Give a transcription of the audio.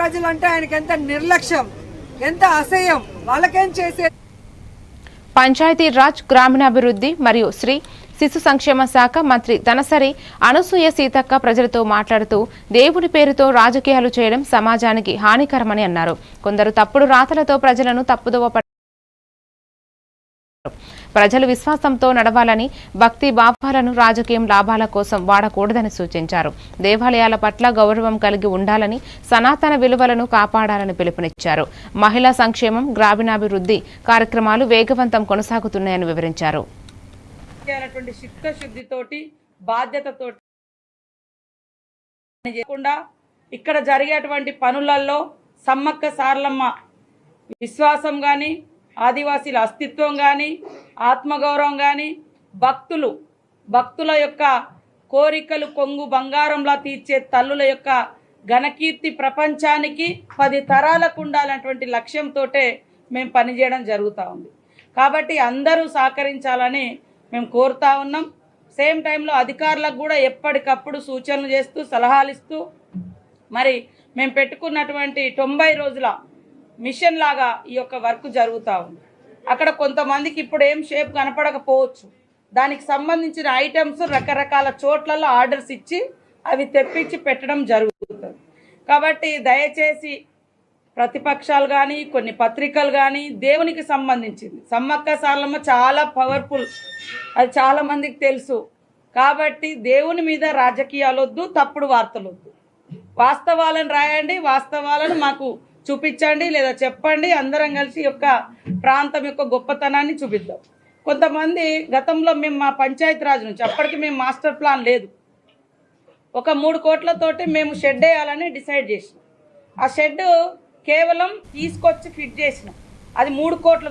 ప్రజలంటే ఆయనకి ఎంత నిర్లక్ష్యం ఎంత అసహ్యం. వాళ్ళకేం చేసే పంచాయతీ రాజ్ గ్రామీణాభివృద్ధి మరియు శ్రీ శిశు సంక్షేమ శాఖ మంత్రి ధనసరి అనసూయ సీతక్క ప్రజలతో మాట్లాడుతూ దేవుని పేరుతో రాజకీయాలు చేయడం సమాజానికి హానికరమని అన్నారు. కొందరు తప్పుడు రాతలతో ప్రజలను తప్పుదోవ ప్రజలు విశ్వాసంతో నడవాలని భక్తి భావాలను రాజకీయం లాభాల కోసం వాడకూడదని సూచించారు. దేవాలయాల పట్ల గౌరవం కలిగి ఉండాలని సనాతన విలువలను కాపాడాలని పిలుపునిచ్చారు. మహిళా సంక్షేమం గ్రామీణాభివృద్ధి కార్యక్రమాలు వేగవంతం కొనసాగుతున్నాయని వివరించారు. ఇక్కడ జరిగేటువంటి పనులలో సమ్మక్క సారలమ్మ విశ్వాసం కానీ ఆదివాసీల అస్తిత్వం కానీ ఆత్మగౌరవం కానీ భక్తులు భక్తుల యొక్క కోరికలు కొంగు బంగారంలా తీర్చే తల్లుల యొక్క ఘనకీర్తి ప్రపంచానికి పది తరాలకు ఉండాలన్నటువంటి లక్ష్యంతో మేము పనిచేయడం జరుగుతూ ఉంది. కాబట్టి అందరూ సహకరించాలని మేము కోరుతా ఉన్నాం. సేమ్ టైంలో అధికారులకు కూడా ఎప్పటికప్పుడు సూచనలు చేస్తూ సలహాలు ఇస్తూ మరి మేము పెట్టుకున్నటువంటి తొంభై రోజుల మిషన్ లాగా ఈ యొక్క వర్క్ జరుగుతూ ఉంది. అక్కడ కొంతమందికి ఇప్పుడు ఏం షేప్ కనపడకపోవచ్చు. దానికి సంబంధించిన ఐటమ్స్ రకరకాల చోట్లలో ఆర్డర్స్ ఇచ్చి అవి తెప్పించి పెట్టడం జరుగుతుంది. కాబట్టి దయచేసి ప్రతిపక్షాలు కానీ కొన్ని పత్రికలు కానీ దేవునికి సంబంధించింది. సమ్మక్క సారలమ్మ చాలా పవర్ఫుల్ అది చాలామందికి తెలుసు. కాబట్టి దేవుని మీద రాజకీయాలు వద్దు తప్పుడు వార్తలు వద్దు వాస్తవాలను రాయండి వాస్తవాలను మాకు చూపించండి లేదా చెప్పండి. అందరం కలిసి యొక్క ప్రాంతం యొక్క గొప్పతనాన్ని చూపిద్దాం. కొంతమంది గతంలో మేము మా పంచాయతీ రాజ్ నుంచి అప్పటికి మేము మాస్టర్ ప్లాన్ లేదు. ఒక మూడు కోట్లతోటి మేము షెడ్ వేయాలని డిసైడ్ చేసినాం. ఆ షెడ్ కేవలం తీసుకొచ్చి ఫిట్ చేసినాం. అది మూడు కోట్లు